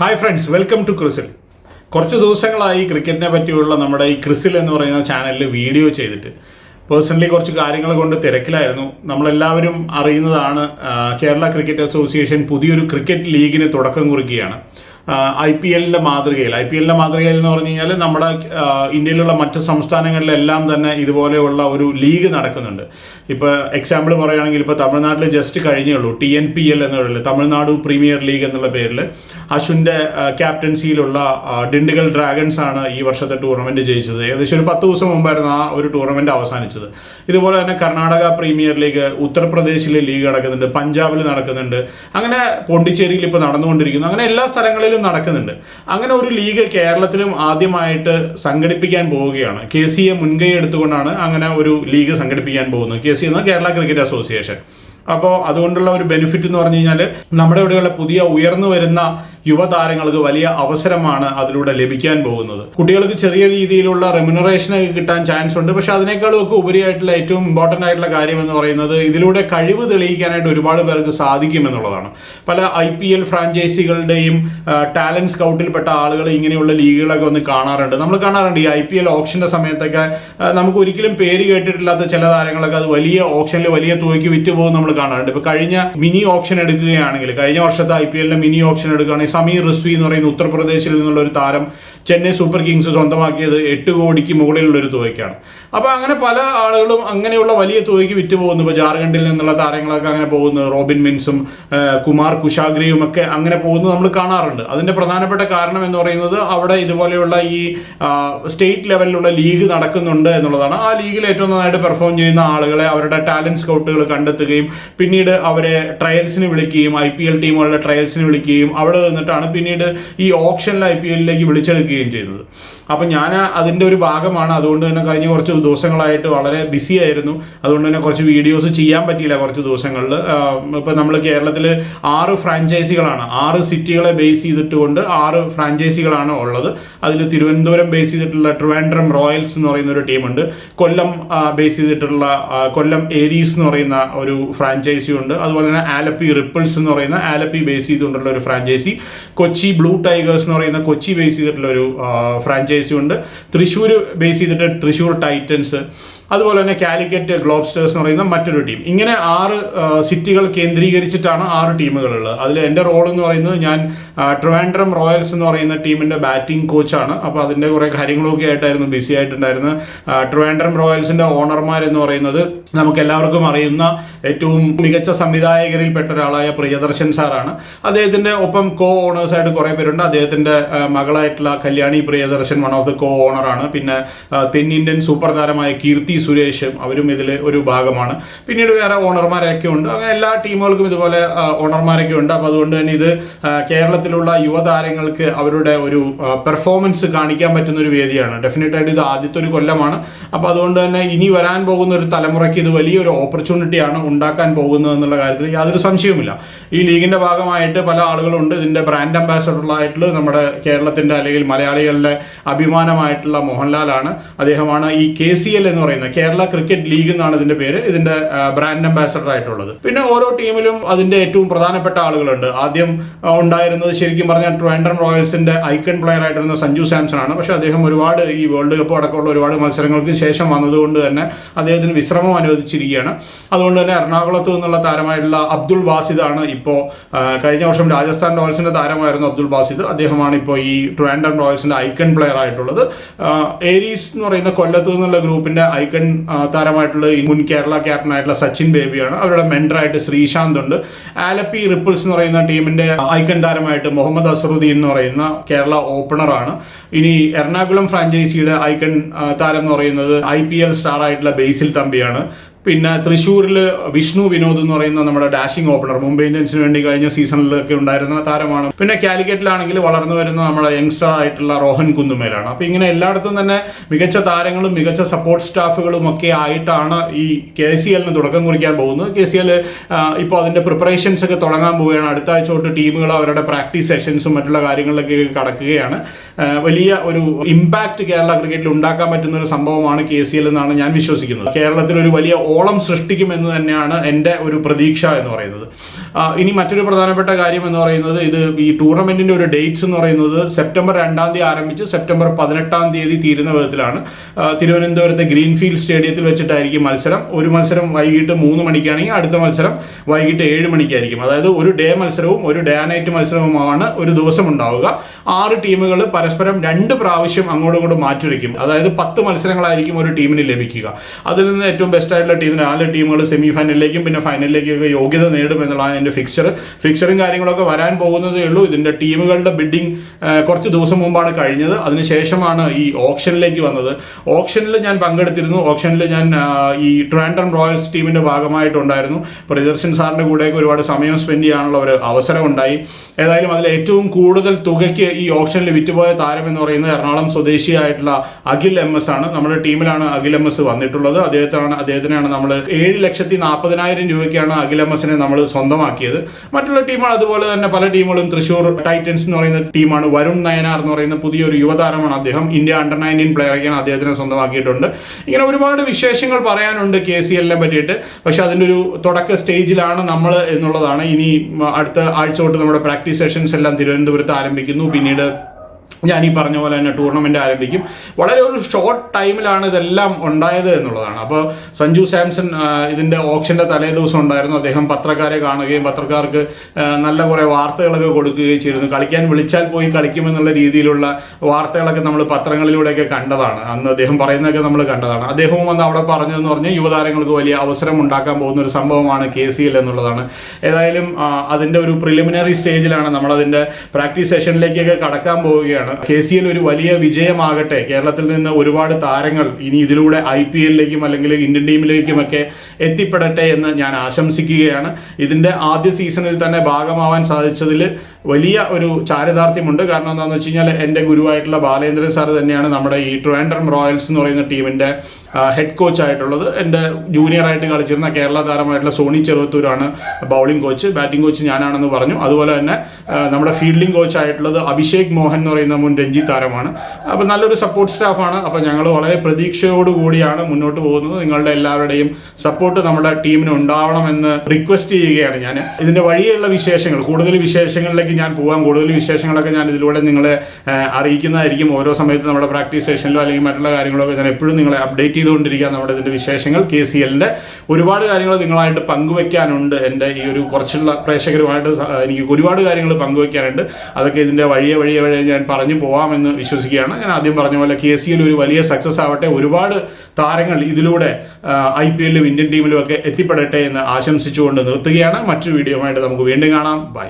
Hi friends welcome to ക്രിസിൽ കുറച്ച് ദിവസങ്ങളായി ക്രിക്കറ്റിനെ പറ്റിയുള്ള നമ്മുടെ ഈ ക്രിസിൽ എന്ന് പറയുന്ന ചാനലിൽ വീഡിയോ ചെയ്തിട്ട്. പേഴ്സണലി കുറച്ച് കാര്യങ്ങൾ കൊണ്ട് തിരക്കിലായിരുന്നു. നമ്മളെല്ലാവരും അറിയുന്നതാണ് കേരള ക്രിക്കറ്റ് അസോസിയേഷൻ പുതിയൊരു ക്രിക്കറ്റ് ലീഗിന് തുടക്കം കുറിക്കുകയാണ്. ഐ പി എല്ലിന്റെ മാതൃകയിൽ. ഐ പി എല്ലിന്റെ മാതൃകയിൽ എന്ന് പറഞ്ഞു കഴിഞ്ഞാൽ നമ്മുടെ ഇന്ത്യയിലുള്ള മറ്റ് സംസ്ഥാനങ്ങളിലെല്ലാം തന്നെ ഇതുപോലെയുള്ള ഒരു ലീഗ് നടക്കുന്നുണ്ട്. ഇപ്പോൾ എക്സാമ്പിൾ പറയുകയാണെങ്കിൽ ഇപ്പോൾ തമിഴ്നാട്ടിൽ ജസ്റ്റ് കഴിഞ്ഞേ ഉള്ളൂ. ടി എൻ പി എൽ എന്നുള്ള തമിഴ്നാട് പ്രീമിയർ ലീഗ് എന്നുള്ള പേരിൽ അശ്വിന്റെ ക്യാപ്റ്റൻസിയിലുള്ള ഡിണ്ടിഗൽ ഡ്രാഗൺസ് ആണ് ഈ വർഷത്തെ ടൂർണമെന്റ് ജയിച്ചത്. ഏകദേശം ഒരു പത്ത് ദിവസം മുമ്പായിരുന്നു ആ ഒരു ടൂർണമെന്റ് അവസാനിച്ചത്. ഇതുപോലെ തന്നെ കർണാടക പ്രീമിയർ ലീഗ് ഉത്തർപ്രദേശിലെ ലീഗ് നടക്കുന്നുണ്ട് പഞ്ചാബിൽ നടക്കുന്നുണ്ട്. അങ്ങനെ പോണ്ടിച്ചേരിയിൽ ഇപ്പോൾ നടന്നുകൊണ്ടിരിക്കുന്നു. അങ്ങനെ എല്ലാ സ്ഥലങ്ങളിലും നടക്കുന്നുണ്ട്. അങ്ങനെ ഒരു ലീഗ് കേരളത്തിലും ആദ്യമായിട്ട് സംഘടിപ്പിക്കാൻ പോവുകയാണ്. കെ സി എ മുൻകൈ എടുത്തുകൊണ്ടാണ് അങ്ങനെ ഒരു ലീഗ് സംഘടിപ്പിക്കാൻ പോകുന്നത്. കെ സി എന്ന കേരള ക്രിക്കറ്റ് അസോസിയേഷൻ. അപ്പോൾ അതുകൊണ്ടുള്ള ഒരു ബെനിഫിറ്റ് എന്ന് പറഞ്ഞു കഴിഞ്ഞാൽ നമ്മുടെ ഇവിടെയുള്ള പുതിയ ഉയർന്നു വരുന്ന യുവതാരങ്ങൾക്ക് വലിയ അവസരമാണ് അതിലൂടെ ലഭിക്കാൻ പോകുന്നത്. കുട്ടികൾക്ക് ചെറിയ രീതിയിലുള്ള റെമ്യൂണറേഷൻ കിട്ടാൻ ചാൻസ് ഉണ്ട്. പക്ഷെ അതിനേക്കാളും ഒക്കെ ഉപരിയായിട്ടുള്ള ഏറ്റവും ഇമ്പോർട്ടന്റ് ആയിട്ടുള്ള കാര്യം എന്ന് പറയുന്നത് ഇതിലൂടെ കഴിവ് തെളിയിക്കാനായിട്ട് ഒരുപാട് പേർക്ക് സാധിക്കും എന്നുള്ളതാണ്. പല ഐ പി എൽ ഫ്രാഞ്ചൈസികളുടെയും ടാലന്റ് സ്കൗട്ടിൽപ്പെട്ട ആളുകൾ ഇങ്ങനെയുള്ള ലീഗുകളൊക്കെ ഒന്ന് കാണാറുണ്ട്. നമ്മൾ കാണാറുണ്ട് ഈ ഐ പി എൽ ഓപ്ഷന്റെ സമയത്തൊക്കെ നമുക്ക് ഒരിക്കലും പേര് കേട്ടിട്ടില്ലാത്ത ചില താരങ്ങളൊക്കെ അത് വലിയ ഓപ്ഷനിൽ വലിയ തുകയ്ക്ക് വിറ്റ് പോകും നമ്മൾ കാണാറുണ്ട്. ഇപ്പൊ കഴിഞ്ഞ മിനി ഓപ്ഷൻ എടുക്കുകയാണെങ്കിൽ കഴിഞ്ഞ വർഷത്തെ ഐ പി എല്ലിന്റെ മിനി ഓപ്ഷൻ എടുക്കുകയാണെങ്കിൽ സമീർ റിസ്വി എന്ന് പറയുന്ന ഉത്തർപ്രദേശിൽ നിന്നുള്ള ഒരു താരം ചെന്നൈ സൂപ്പർ കിങ്സ് സ്വന്തമാക്കിയത് എട്ട് കോടിക്ക് മുകളിലുള്ള ഒരു തുകയ്ക്കാണ്. അപ്പോൾ അങ്ങനെ പല ആളുകളും അങ്ങനെയുള്ള വലിയ തുകയ്ക്ക് വിറ്റ് പോകുന്നു ഇപ്പോൾ ജാർഖണ്ഡിൽ നിന്നുള്ള താരങ്ങളൊക്കെ അങ്ങനെ പോകുന്നു. റോബിൻ മിൻസും കുമാർ കുശാഗ്രിയും ഒക്കെ അങ്ങനെ പോകുന്നത് നമ്മൾ കാണാറുണ്ട്. അതിന്റെ പ്രധാനപ്പെട്ട കാരണം എന്ന് പറയുന്നത് അവിടെ ഇതുപോലെയുള്ള ഈ സ്റ്റേറ്റ് ലെവലിലുള്ള ലീഗ് നടക്കുന്നുണ്ട് എന്നുള്ളതാണ്. ആ ലീഗിൽ ഏറ്റവും നന്നായിട്ട് പെർഫോം ചെയ്യുന്ന ആളുകളെ അവരുടെ ടാലന്റ് സ്കൗട്ടുകൾ കണ്ടെത്തുകയും പിന്നീട് അവരെ ട്രയൽസിന് വിളിക്കുകയും ഐ പി എൽ ടീമുകളുടെ ട്രയൽസിന് വിളിക്കുകയും അവിടെ നിന്നിട്ടാണ് പിന്നീട് ഈ ഓപ്ഷനിൽ ഐ പി എല്ലിലേക്ക് വിളിച്ചെടുക്കുകയും ചെയ്യുന്നത്. അപ്പം ഞാൻ അതിന്റെ ഒരു ഭാഗമാണ്. അതുകൊണ്ട് തന്നെ കഴിഞ്ഞ കുറച്ച് ദിവസങ്ങളായിട്ട് വളരെ ബിസി ആയിരുന്നു. അതുകൊണ്ട് തന്നെ കുറച്ച് വീഡിയോസ് ചെയ്യാൻ പറ്റിയില്ല കുറച്ച് ദിവസങ്ങളിൽ. ഇപ്പം നമ്മൾ കേരളത്തിൽ ആറ് ഫ്രാഞ്ചൈസികളാണ് ആറ് സിറ്റികളെ ബേസ് ചെയ്തിട്ടുകൊണ്ട് ആറ് ഫ്രാഞ്ചൈസികളാണ് ഉള്ളത്. അതിൽ തിരുവനന്തപുരം ബേസ് ചെയ്തിട്ടുള്ള ട്രിവാൻഡ്രം റോയൽസ് എന്ന് പറയുന്ന ഒരു ടീമുണ്ട് കൊല്ലം ബേസ് ചെയ്തിട്ടുള്ള കൊല്ലം ഏരീസ് എന്ന് പറയുന്ന ഒരു ഫ്രാഞ്ചൈസി ഉണ്ട്. അതുപോലെ തന്നെ ആലപ്പി റിപ്പിൾസ് എന്ന് പറയുന്ന ആലപ്പി ബേസ് ചെയ്തുകൊണ്ടുള്ള ഒരു ഫ്രാഞ്ചൈസി കൊച്ചി ബ്ലൂ ടൈഗേഴ്സ് എന്ന് പറയുന്ന കൊച്ചി ബേസ് ചെയ്തിട്ടുള്ള ഒരു ഫ്രാഞ്ചൈസി ഉണ്ട് തൃശ്ശൂർ ബേസ് ചെയ്തിട്ട് തൃശ്ശൂർ ടൈറ്റൻസ് അതുപോലെ തന്നെ കാലിക്കറ്റ് ഗ്ലോബ്സ്റ്റേഴ്സ് എന്ന് പറയുന്ന മറ്റൊരു ടീം ഇങ്ങനെ ആറ് സിറ്റികൾ കേന്ദ്രീകരിച്ചിട്ടാണ് ആറ് ടീമുകളുള്ളത് അതിൽ എന്റെ റോൾ എന്ന് പറയുന്നത് ഞാൻ ട്രിവാൻഡ്രം റോയൽസ് എന്ന് പറയുന്ന ടീമിന്റെ ബാറ്റിംഗ് കോച്ചാണ്. അപ്പോൾ അതിന്റെ കുറേ കാര്യങ്ങളൊക്കെ ആയിട്ടായിരുന്നു ബിസി ആയിട്ടുണ്ടായിരുന്നത്. ട്രിവാൻഡ്രം റോയൽസിന്റെ ഓണർമാർ എന്ന് പറയുന്നത് നമുക്ക് എല്ലാവർക്കും അറിയുന്ന ഏറ്റവും മികച്ച സംവിധായകരിൽ പെട്ട ഒരാളായ പ്രിയദർശൻ സാറാണ്. അദ്ദേഹത്തിന്റെ ഒപ്പം കോ ഓണേഴ്സായിട്ട് കുറേ പേരുണ്ട്. അദ്ദേഹത്തിന്റെ മകളായിട്ടുള്ള Kalyani Priyadarshan one of the co ഓണറാണ് പിന്നെ തെന്നിന്ത്യൻ സൂപ്പർ താരമായ കീർത്തി സുരേഷും അവരും ഇതിൽ ഒരു ഭാഗമാണ്. പിന്നീട് വേറെ ഓണർമാരൊക്കെ ഉണ്ട്. അങ്ങനെ എല്ലാ ടീമുകൾക്കും ഇതുപോലെ ഓണർമാരൊക്കെ ഉണ്ട്. അപ്പോൾ അതുകൊണ്ട് തന്നെ ഇത് ആ, കേരളത്തിലുള്ള യുവതാരങ്ങൾക്ക് അവരുടെ ഒരു പെർഫോമൻസ് കാണിക്കാൻ പറ്റുന്ന ഒരു വേദിയാണ്. ഡെഫിനറ്റായിട്ട് ഇത് ആദ്യത്തെ ഒരു കൊല്ലമാണ്. അപ്പോൾ അതുകൊണ്ട് തന്നെ ഇനി വരാൻ പോകുന്ന ഒരു തലമുറയ്ക്ക് ഇത് വലിയൊരു ഓപ്പർച്യൂണിറ്റിയാണ് ഉണ്ടാക്കാൻ പോകുന്നത് എന്നുള്ള കാര്യത്തിൽ യാതൊരു സംശയവുമില്ല. ഈ ലീഗിന്റെ ഭാഗമായിട്ട് പല ആളുകളുണ്ട്. ഇതിന്റെ ബ്രാൻഡ് അംബാസഡറായിട്ടുള്ള നമ്മുടെ കേരളത്തിന്റെ അല്ലെങ്കിൽ മലയാളികളുടെ അഭിമാനമായിട്ടുള്ള മോഹൻലാലാണ്. അദ്ദേഹമാണ് ഈ കെ സി എൽ എന്ന് പറയുന്ന കേരള ക്രിക്കറ്റ് ലീഗ് എന്നാണ് ഇതിന്റെ പേര്. ഇതിന്റെ ബ്രാൻഡ് അംബാസഡർ ആയിട്ടുള്ളത്. പിന്നെ ഓരോ ടീമിലും അതിന്റെ ഏറ്റവും പ്രധാനപ്പെട്ട ആളുകളുണ്ട്. ആദ്യം ഉണ്ടായിരുന്നത് ശരിക്കും പറഞ്ഞാൽ ട്രിവാൻഡ്രം റോയൽസിന്റെ ഐക്കൺ പ്ലെയർ ആയിട്ടിരുന്ന സഞ്ജു സാംസൺ ആണ്. പക്ഷെ അദ്ദേഹം ഒരുപാട് ഈ വേൾഡ് കപ്പ് അടക്കമുള്ള ഒരുപാട് മത്സരങ്ങൾക്ക് ശേഷം വന്നതുകൊണ്ട് തന്നെ അദ്ദേഹത്തിന് വിശ്രമം അനുവദിച്ചിരിക്കുകയാണ്. അതുകൊണ്ട് തന്നെ എറണാകുളത്ത് നിന്നുള്ള താരമായിട്ടുള്ള അബ്ദുൾ ബാസിദാണ് ഇപ്പോൾ കഴിഞ്ഞ വർഷം രാജസ്ഥാൻ റോയൽസിന്റെ താരമായിരുന്നു അബ്ദുൾ ബാസിദ്. അദ്ദേഹമാണ് ഇപ്പോൾ ഈ ട്രിവാൻഡ്രം റോയൽസിന്റെ ഐക്കൺ പ്ലെയർ ആയിട്ടുള്ളത്. ഏരീസ് എന്ന് പറയുന്ന കൊല്ലത്ത് നിന്നുള്ള ഗ്രൂപ്പിന്റെ ഐക്കൺ താരമായിട്ടുള്ള മുൻ കേരള ക്യാപ്റ്റൻ ആയിട്ടുള്ള സച്ചിൻ ബേബിയാണ്. അവരുടെ മെൻഡറായിട്ട് ശ്രീശാന്ത് ഉണ്ട്. ആലപ്പി റിപ്പിൾസ് എന്ന് പറയുന്ന ടീമിന്റെ ഐക്കൺ താരമായിട്ട് മുഹമ്മദ് അസറുദ്ദീൻ എന്ന് പറയുന്ന കേരള ഓപ്പണറാണ്. ഇനി എറണാകുളം ഫ്രാഞ്ചൈസിയുടെ ഐക്കൺ താരം എന്ന് പറയുന്നത് ഐ പി എൽ സ്റ്റാർ ആയിട്ടുള്ള ബേസിൽ തമ്പിയാണ്. പിന്നെ തൃശ്ശൂരിൽ വിഷ്ണു വിനോദ് എന്ന് പറയുന്ന നമ്മുടെ ഡാഷിംഗ് ഓപ്പണർ മുംബൈ ഇന്ത്യൻസിന് വേണ്ടി കഴിഞ്ഞ സീസണിലൊക്കെ ഉണ്ടായിരുന്ന താരമാണ്. പിന്നെ കാലിക്കറ്റിലാണെങ്കിൽ വളർന്നു വരുന്ന നമ്മുടെ യങ്സ്റ്റർ ആയിട്ടുള്ള റോഹൻ കുന്നുമേലാണ്. അപ്പോൾ ഇങ്ങനെ എല്ലായിടത്തും തന്നെ മികച്ച താരങ്ങളും മികച്ച സപ്പോർട്ട് സ്റ്റാഫുകളും ഒക്കെ ആയിട്ടാണ് ഈ കെ സി എല്ലിന് തുടക്കം കുറിക്കാൻ പോകുന്നത്. കെ സി എൽ ഇപ്പോൾ അതിന്റെ പ്രിപ്പറേഷൻസ് ഒക്കെ തുടങ്ങാൻ പോവുകയാണ്. അടുത്ത ആഴ്ച തൊട്ട് ടീമുകൾ അവരുടെ പ്രാക്ടീസ് സെഷൻസും മറ്റുള്ള കാര്യങ്ങളിലൊക്കെ കടക്കുകയാണ്. വലിയ ഒരു ഇമ്പാക്ട് കേരള ക്രിക്കറ്റിൽ ഉണ്ടാക്കാൻ പറ്റുന്ന ഒരു സംഭവമാണ് കെ സി എൽ എന്നാണ് ഞാൻ വിശ്വസിക്കുന്നത്. കേരളത്തിൽ ഒരു വലിയ ഓളം സൃഷ്ടിക്കുമെന്ന് തന്നെയാണ് എന്റെ ഒരു പ്രതീക്ഷ എന്ന് പറയുന്നത്. ഇനി മറ്റൊരു പ്രധാനപ്പെട്ട കാര്യം എന്ന് പറയുന്നത് ഇത് ഈ ടൂർണമെന്റിന്റെ ഒരു ഡേറ്റ്സ് എന്ന് പറയുന്നത് സെപ്റ്റംബർ രണ്ടാം തീയതി ആരംഭിച്ച് സെപ്റ്റംബർ പതിനെട്ടാം തീയതി തീരുന്ന വിധത്തിലാണ്. തിരുവനന്തപുരത്തെ ഗ്രീൻഫീൽഡ് സ്റ്റേഡിയത്തിൽ വെച്ചിട്ടായിരിക്കും മത്സരം. ഒരു മത്സരം വൈകിട്ട് മൂന്ന് മണിക്കാണെങ്കിൽ അടുത്ത മത്സരം വൈകിട്ട് ഏഴ് മണിക്കായിരിക്കും. അതായത് ഒരു ഡേ മത്സരവും ഒരു ഡേ നൈറ്റ് മത്സരവുമാണ് ഒരു ദിവസം ഉണ്ടാവുക. ആറ് ടീമുകൾ പരസ്പരം രണ്ട് പ്രാവശ്യം അങ്ങോട്ടും ഇങ്ങോട്ടും മാറ്റി മാറ്റിവെക്കും അതായത് പത്ത് മത്സരങ്ങളായിരിക്കും ഒരു ടീമിന് ലഭിക്കുക. അതിൽ നിന്ന് ഏറ്റവും ബെസ്റ്റ് ആയിട്ടുള്ള ടീമിന് നാല് ടീമുകൾ സെമി ഫൈനലിലേക്കും പിന്നെ ഫൈനലിലേക്കും യോഗ്യത നേടും എന്നുള്ളതാണ് ഫിക്സർ ഫിക്സറും കാര്യങ്ങളൊക്കെ വരാൻ പോകുന്നതേ ഉള്ളൂ. ഇതിന്റെ ടീമുകളുടെ ബിഡിങ് കുറച്ച് ദിവസം മുമ്പാണ് കഴിഞ്ഞത്. അതിനുശേഷമാണ് ഈ ഓപ്ഷനിലേക്ക് വന്നത്. ഓപ്ഷനിൽ ഞാൻ പങ്കെടുത്തിരുന്നു. ഓപ്ഷനിൽ ഞാൻ ഈ ട്രാൻഡം റോയൽസ് ടീമിന്റെ ഭാഗമായിട്ടുണ്ടായിരുന്നു. പ്രിയദർശൻ സാറിന്റെ കൂടെയൊക്കെ ഒരുപാട് സമയം സ്പെൻഡ് ചെയ്യാനുള്ള ഒരു അവസരം ഉണ്ടായി. ഏതായാലും അതിൽ ഏറ്റവും കൂടുതൽ തുകയ്ക്ക് ഈ ഓപ്ഷനിൽ വിറ്റുപോയ താരം എന്ന് പറയുന്നത് എറണാകുളം സ്വദേശിയായിട്ടുള്ള അഖിൽ എം എസ് ആണ്. നമ്മുടെ ടീമിലാണ് അഖിൽ എം എസ് വന്നിട്ടുള്ളത്. അദ്ദേഹത്താണ് അദ്ദേഹത്തിനാണ് നമ്മൾ ഏഴ് ലക്ഷത്തി നാൽപ്പതിനായിരം രൂപയ്ക്കാണ് അഖിൽ എം എസിനെ നമ്മൾ സ്വന്തമാക്കിയത് മറ്റുള്ള ടീമുകൾ അതുപോലെ തന്നെ പല ടീമുകളും തൃശ്ശൂർ ടൈറ്റൻസ് എന്ന് പറയുന്ന ടീമാണ്. വരുൺ നയനാർ എന്ന് പറയുന്ന പുതിയൊരു യുവതാരമാണ് അദ്ദേഹം. ഇന്ത്യ അണ്ടർ നയന്റീൻ പ്ലെയറൊക്കെയാണ് അദ്ദേഹത്തിനെ സ്വന്തമാക്കിയിട്ടുണ്ട്. ഇങ്ങനെ ഒരുപാട് വിശേഷങ്ങൾ പറയാനുണ്ട് കെ സി എല്ലിനെ പറ്റിയിട്ട്. പക്ഷെ അതിന്റെ ഒരു തുടക്ക സ്റ്റേജിലാണ് നമ്മൾ എന്നുള്ളതാണ്. ഇനി അടുത്ത ആഴ്ച തൊട്ട് നമ്മുടെ പ്രാക്ടീസ് സെഷൻസ് എല്ലാം തിരുവനന്തപുരത്ത് ആരംഭിക്കുന്നു. പിന്നീട് ഞാൻ ഈ പറഞ്ഞ പോലെ തന്നെ ടൂർണമെന്റ് ആരംഭിക്കും. വളരെ ഒരു ഷോർട്ട് ടൈമിലാണ് ഇതെല്ലാം ഉണ്ടായത് എന്നുള്ളതാണ്. അപ്പോൾ സഞ്ജു സാംസൺ ഇതിന്റെ ഓപ്ഷന്റെ തലേ ദിവസം ഉണ്ടായിരുന്നു. അദ്ദേഹം പത്രക്കാരെ കാണുകയും പത്രക്കാർക്ക് നല്ല കുറേ വാർത്തകളൊക്കെ കൊടുക്കുകയും ചെയ്തിരുന്നു. കളിക്കാൻ വിളിച്ചാൽ പോയി കളിക്കുമെന്നുള്ള രീതിയിലുള്ള വാർത്തകളൊക്കെ നമ്മൾ പത്രങ്ങളിലൂടെയൊക്കെ കണ്ടതാണ്. അന്ന് അദ്ദേഹം പറയുന്നതൊക്കെ നമ്മൾ കണ്ടതാണ്. അദ്ദേഹവും വന്ന് അവിടെ പറഞ്ഞതെന്ന് പറഞ്ഞാൽ യുവതാരങ്ങൾക്ക് വലിയ അവസരം ഉണ്ടാക്കാൻ പോകുന്ന ഒരു സംഭവമാണ് കെ സി എൽ എന്നുള്ളതാണ്. ഏതായാലും അതിന്റെ ഒരു പ്രിലിമിനറി സ്റ്റേജിലാണ് നമ്മളതിന്റെ പ്രാക്ടീസ് സെഷനിലേക്കൊക്കെ കടക്കാൻ പോവുകയാണ്. കെ സി എൽ ഒരു വലിയ വിജയമാകട്ടെ. കേരളത്തിൽ നിന്ന് ഒരുപാട് താരങ്ങൾ ഇനി ഇതിലൂടെ ഐ പി എല്ലിലേക്കും അല്ലെങ്കിൽ ഇന്ത്യൻ ടീമിലേക്കും ഒക്കെ എത്തിപ്പെടട്ടെ എന്ന് ഞാൻ ആശംസിക്കുകയാണ്. ഇതിന്റെ ആദ്യ സീസണിൽ തന്നെ ഭാഗമാവാൻ സാധിച്ചതിൽ വലിയ ഒരു ചാരിതാർത്ഥ്യമുണ്ട്. കാരണം എന്താണെന്ന് വെച്ച് കഴിഞ്ഞാൽ എന്റെ ഗുരുവായിട്ടുള്ള ബാലേന്ദ്രൻ സാർ തന്നെയാണ് നമ്മുടെ ഈ ട്രിവാൻഡ്രം റോയൽസ് എന്ന് പറയുന്ന ടീമിന്റെ ഹെഡ് കോച്ച് ആയിട്ടുള്ളത്. എന്റെ ജൂനിയർ ആയിട്ട് കളിച്ചിരുന്ന കേരള താരമായിട്ടുള്ള സോണി ചെറുവത്തൂരാണ് ബൗളിംഗ് കോച്ച് ബാറ്റിംഗ് കോച്ച് ഞാനാണെന്ന് പറഞ്ഞു. അതുപോലെ തന്നെ നമ്മുടെ ഫീൽഡിംഗ് കോച്ച് ആയിട്ടുള്ളത് അഭിഷേക് മോഹൻ എന്ന് പറയുന്ന മുൻ രഞ്ജി താരമാണ്. അപ്പോൾ നല്ലൊരു സപ്പോർട്ട് സ്റ്റാഫാണ് അപ്പോൾ ഞങ്ങൾ വളരെ പ്രതീക്ഷയോട് കൂടിയാണ് മുന്നോട്ട് പോകുന്നത്. നിങ്ങളുടെ എല്ലാവരുടെയും സപ്പോർട്ട് നമ്മുടെ ടീമിന് ഉണ്ടാവണമെന്ന് റിക്വസ്റ്റ് ചെയ്യുകയാണ് ഞാൻ. ഇതിന്റെ വഴിയുള്ള വിശേഷങ്ങൾ കൂടുതൽ വിശേഷങ്ങളിലേക്ക് ഞാൻ പോകാം കൂടുതൽ വിശേഷങ്ങളൊക്കെ ഞാൻ ഇതിലൂടെ നിങ്ങളെ അറിയിക്കുന്നതായിരിക്കും. ഓരോ സമയത്ത് നമ്മുടെ പ്രാക്ടീസ് സെഷനിലോ അല്ലെങ്കിൽ മറ്റുള്ള കാര്യങ്ങളോ ഞാൻ എപ്പോഴും നിങ്ങളെ അപ്ഡേറ്റ് ചെയ്തുകൊണ്ടിരിക്കുക നമ്മുടെ ഇതിന്റെ വിശേഷങ്ങൾ. കെ സി എല്ലിന്റെ ഒരുപാട് കാര്യങ്ങൾ നിങ്ങളായിട്ട് പങ്കുവെക്കാനുണ്ട് എന്റെ ഈ ഒരു കുറച്ചുള്ള പ്രേക്ഷകരുമായിട്ട് എനിക്ക് ഒരുപാട് കാര്യങ്ങൾ പങ്കുവെക്കാനുണ്ട്. അതൊക്കെ ഇതിന്റെ വഴിയെ വഴിയെ വഴിയെ ഞാൻ പറഞ്ഞു പോകാമെന്ന് വിശ്വസിക്കുകയാണ്. ഞാൻ ആദ്യം പറഞ്ഞ പോലെ കെ സി എൽ ഒരു വലിയ സക്സസ് ആവട്ടെ. ഒരുപാട് താരങ്ങൾ ഇതിലൂടെ ഐ പി എല്ലിലും ഇന്ത്യൻ ടീമിലും ഒക്കെ എത്തിപ്പെടട്ടെ എന്ന് ആശംസിച്ചുകൊണ്ട് നിർത്തുകയാണ്. മറ്റൊരു വീഡിയോ ആയിട്ട് നമുക്ക് വീണ്ടും കാണാം. ബൈ